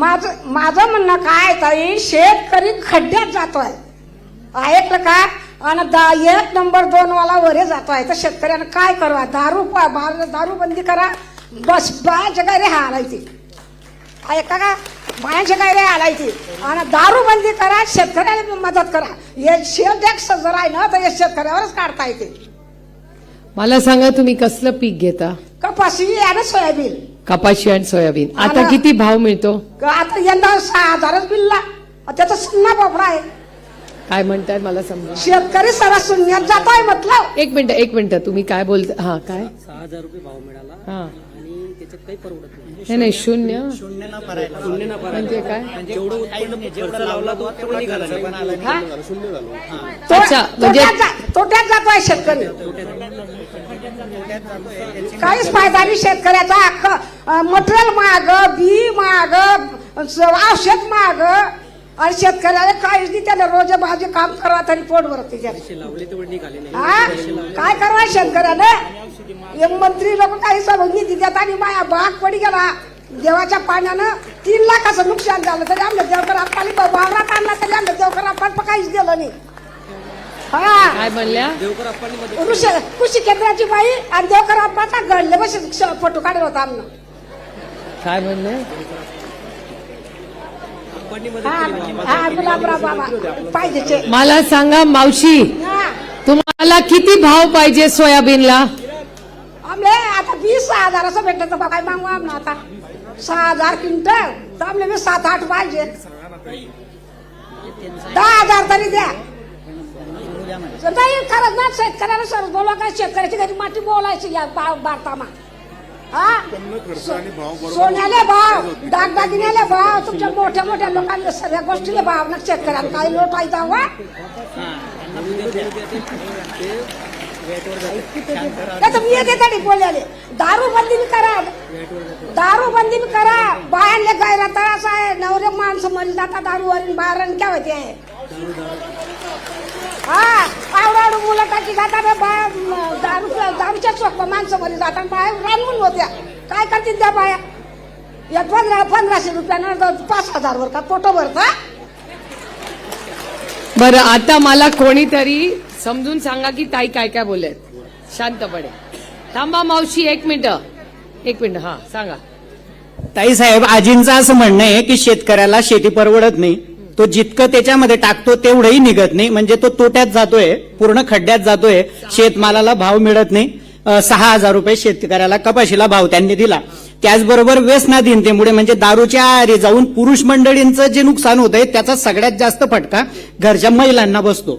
माझं माझं म्हणणं काय ताई? शेतकरी खड्ड्यात जातोय. ऐकलं का? आणि दा एक नंबर दोन वाला वरे जातोय. तर शेतकऱ्यानं काय करावं दारू दारू बंदी करा. बस बायाच्या काय रे हालायची ऐका का? बायांच्या काय रे हालायची आणि दारू बंदी करा शेतकऱ्याला मदत करा. हे टॅक्स जर आहे ना तर शेतकऱ्यावरच काढता येते मला सांगा तुम्ही कसलं पीक घेता? कपाशी आणि सोयाबीन. कपाशी आणि सोयाबीन. आता किती भाव मिळतो? आता यंदा सहा हजारच बिलला त्याचा सुन्ना बापडा आहे. काय म्हणताय मला समजा शेतकरी सरा शून्यात जात आहे म्हटलं. एक मिनिट एक मिनिट. तुम्ही काय बोलता? हा काय? सहा हजार रुपये भाव मिळाला. हा. त्याच्यात काही परवडत नाही. नाही नाही शून्य. शून्य न भरायला म्हणजे काय? जेवढं उत्पन्न लावला तो उत्पन्न निघाला नाही. हा? अच्छा, तो- म्हणजे- तोट्यात जा- तोट्यात जातोय शेतकरी. काहीच फायदा नाही शेतकऱ्याचा. अख्ख मटेरियल माग बी माग औषध माग आणि शेतकऱ्याला काहीच नाही त्याला रोज भाजी काम करा तरी पोट भरत हा? काय करावं शेतकऱ्यानं हे मंत्री लोक काही सांगून निधी देतात आणि माया बाग पडी गेला. देवाच्या पाण्यानं तीन लाखाचं नुकसान झालं तरी आमच्या देवकर आपली वावरात आणला तरी आमच्या देवकर आपण काहीच दिलं नाही. हा? काय म्हणल्या? देवकर अप्पांनी मदत कृषी कृषी केंद्राची बाई आणि देवकर आप्पाचा घडले बस फोटो काढत होता आमनं. काय म्हणले पाहिजेचे मला सांगा मावशी तुम्हाला किती भाव पाहिजे सोयाबीनला? आमले आता वीस सहा हजाराचं बा काय मागू आमना आता. सहा हजार क्विंटल. तर आमले मी सात आठ पाहिजे. दहा हजार तरी द्या. नाही खरंच ना शेतकऱ्याला सर बोला काय शेतकऱ्याची घरी माती बोलायची या भारतामा सोन्याले भाव दागदागिन्याले भाव तुमच्या मोठ्या मोठ्या लोकांना सगळ्या गोष्टीले भाव ना शेतकऱ्याला काही लोटायचा वा नाही तर मी येते तरी बोलले दारू बंदी बी करा. दारू बंदी बी करा. बायांले गायला तळास आहे. नवरे माणसं मरी जातात दारूवरील बाहेर काय होते हा आवडावड मुलं टाकी जातात बाया दारू दारूच्या चोक माणसं जातात बाया रानून होत्या. काय करतील त्या बाया? एक पंधरा पंधराशे रुपयानं द- पाच हजार वर का पोटो भरता बरं आता मला कोणीतरी समजून सांगा की ताई काय काय बोलत शांतपणे. थांबा मावशी एक मिनिट. एक मिनिट हा सांगा. ताई साहेब आजींचं असं म्हणणं आहे की शेतकऱ्याला शेती परवडत नाही. तो जितकं त्याच्यामध्ये टाकतो तेवढंही निघत नाही. म्हणजे तो तोट्यात जातोय पूर्ण खड्ड्यात जातोय. शेतमालाला भाव मिळत नाही. सहा हजार रुपये शेतकऱ्याला कपाशीला भाव त्यांनी दिला. त्याचबरोबर व्यसनाधीनतेमुळे म्हणजे दारूच्या आहारी जाऊन पुरुष मंडळींचं जे नुकसान होत आहे त्याचा सगळ्यात जास्त फटका घरच्या महिलांना बसतो.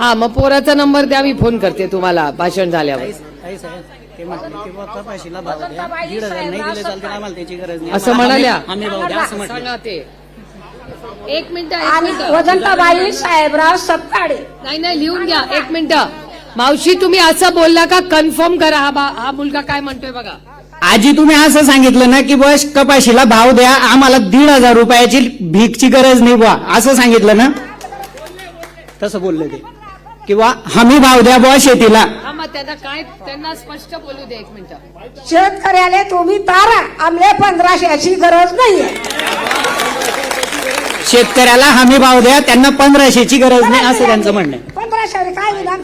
हा मग पोराचा नंबर द्या मी फोन करते तुम्हाला भाषण झाल्यावर. ताई साहेब ते म्हटले की बुवा कपाशीला भाव द्या. दीड हजार नाही दिले चालते आम्हाला त्याची गरज नाही. असं म्हणाल्या. सांगा ते. एक मिनिट आणि वजंताबाई साहेबराव सत्ताडे नाही नाही लिहून घ्या एक मिनिट. मावशी तुम्ही असं बोलला का कन्फर्म करा हा बा- हा मुलगा काय म्हणतोय बघा. आजी तुम्ही असं सांगितलं ना की बस कपाशीला भाव द्या आम्हाला दीड हजार रुपयाची भीकची गरज नाही बुवा. असं सांगितलं ना? तसं बोलले ते. किंवा हमी भाव द्या बुवा शेतीला. हा मग त्यांना काय त्यांना स्पष्ट बोलू दे एक मिनिट. शेतकऱ्याला तुम्ही तारा आमले पंधराशेची गरज नाहीये. शेतकऱ्याला हमी भाव द्या त्यांना पंधराशेची गरज नाही असं त्यांचं म्हणणं आहे. पंधराशे काय विधान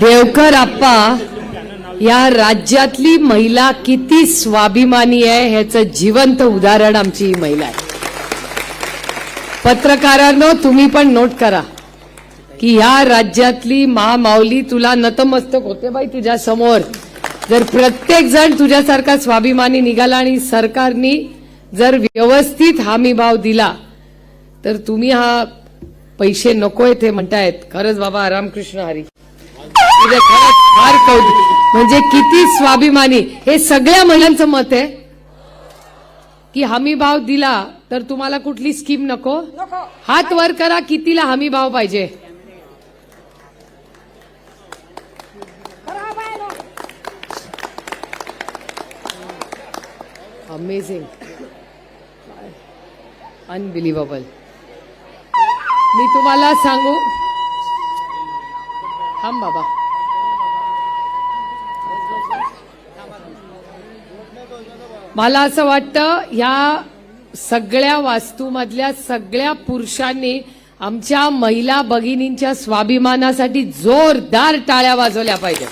देवकर आप्पा या राज्यातली महिला किती स्वाभिमानी आहे ह्याचं जिवंत उदाहरण आमची ही महिला आहे. पत्रकारांनो तुम्ही पण नोट करा की ह्या राज्यातली महामाऊली तुला नतमस्तक होते बाई तुझ्या समोर. जर प्रत्येक जण तुझ्यासारखा स्वाभिमानी निघाला आणि सरकारनी जर व्यवस्थित हमी भाव दिला तर तुम्ही हा पैसे नकोय ते म्हणतायत. खरंच बाबा रामकृष्ण हरी. तुझ्या खरंच फार कौतुक. म्हणजे किती स्वाभिमानी. हे सगळ्या महिलांचं मत आहे. की हमी भाव दिला तर तुम्हाला कुठली स्कीम नको? हात वर करा कितीला हमी भाव पाहिजे? अमेझिंग अनबिलिव्हेबल मी तुम्हाला सांगू थांब बाबा. मला असं वाटतं ह्या सगळ्या वास्तूमधल्या सगळ्या पुरुषांनी आमच्या महिला भगिनींच्या स्वाभिमानासाठी जोरदार टाळ्या वाजवल्या पाहिजेत.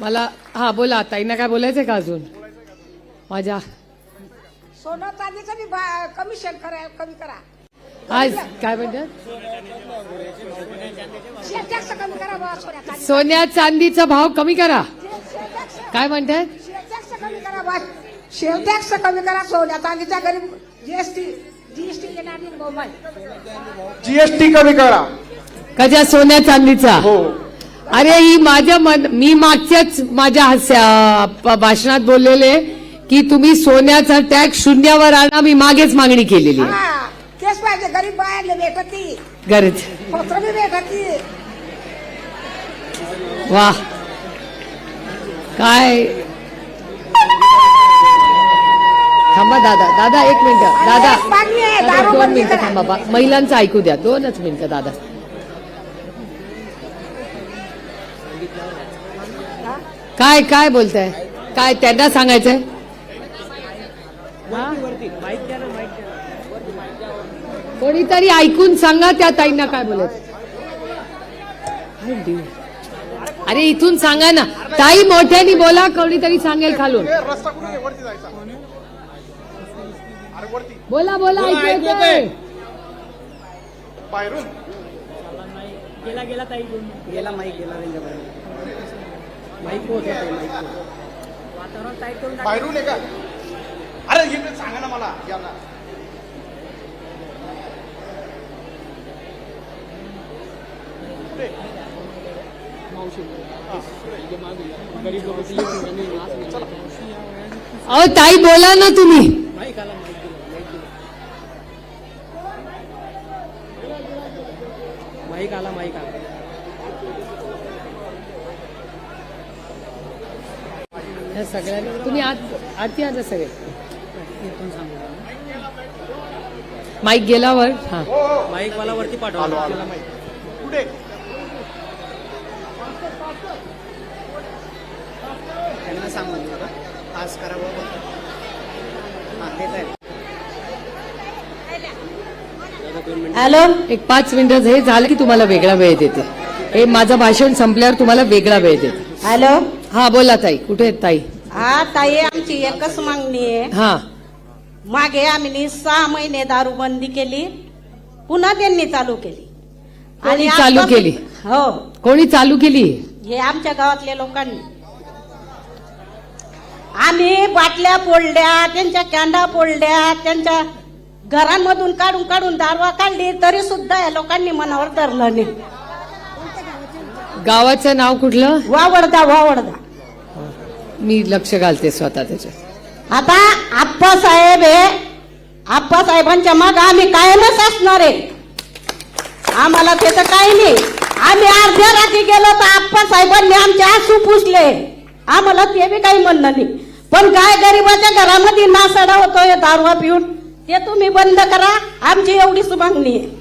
मला हा बोला ताईंना काय बोलायचंय का अजून? माझ्या. सोनं बा- कमिशन करा कमी करा. आज काय म्हणतात? चांदी सोन्या चांदीचा भाव कमी करा. काय म्हणतात? शेअर टॅक्स कमी करा शेअर टॅक्स कमी करा सोन्या. चांदीच्या गरीब जीएसटी जीएसटी येणार नाही मोबाईल जीएसटी कमी करा. कशा सोन्या चांदीचा. हो. अरे ही माझ्या मन मी मागच्याच माझ्या हस्या भाषणात बोललेले की तुम्ही सोन्याचा टॅक्स शून्यावर आणा मी मागेच मागणी केलेली आहे. हा तेच पाहिजे. गरीब बायाला भेटत. गरज. पत्र बी भेटत. ती वा. काय? थांबा दादा. दादा एक मिनिट. दादा. दोन मिनिटं. थांबा बा. महिलांचं ऐकू द्या. दोनच मिनिटं दादा. काय काय बोलताय? काय त्यांना सांगायचंय? कोणीतरी ऐकून सांगा त्या ताईंना काय बोलायचं. देऊ? अरे इथून सांगा ना. ताई मोठ्यानी बोला कोणीतरी सांगेल खालून. बोला बोला गेला गेला ताई गेला माईक गेला माईक वातावरण का? अरे सांगा ना मला अहो ताई बोला ना तुम्ही. माईक आला माईक आला. ह्या सगळ्यांना तुम्ही आत आत या सगळे. माईक गेल्यावर हा. माईक मला वरती पाठवा. कुठे त्यांना सांगून देऊ का? पास करावं हा देत आहे हॅलो? एक पाच मिनिटं हे झालं की तुम्हाला वेगळा वेळ देते. हे माझं भाषण संपल्यावर तुम्हाला वेगळा वेळ देते. हॅलो? हा बोला ताई. कुठे आहेत ताई? हा ताई आमची एकच मागणी आहे. हा. मागे आम्ही सहा महिने दारू बंदी केली पुन्हा त्यांनी चालू केली. कोणी चालू केली? हो. कोणी चालू केली? हे आमच्या गावातल्या लोकांनी. आम्ही बाटल्या पोळल्या त्यांच्या कॅन्डा पोळल्या त्यांच्या घरांमधून काढून काढून दारवा काढली तरी सुद्धा या लोकांनी मनावर धरलं नाही. गावाचं नाव कुठलं? वावडदा वावडदा. मी लक्ष घालते स्वतः त्याच्यात. आता आप्पासाहेब हे आप्पासाहेबांच्या मग आम्ही कायमच असणार. आहे आम्हाला त्याचं काही नाही. आम्ही अर्ध्या रात्री गेलो तर आप्पा साहेबांनी आमचे आसू पुसले. आम्हाला ते बी काही म्हणणं नाही. पण काय गरीबाच्या घरामध्ये नासाडा होतोय दारवा पिऊन? ते तुम्ही बंद करा. आमची एवढीच मागणी आहे.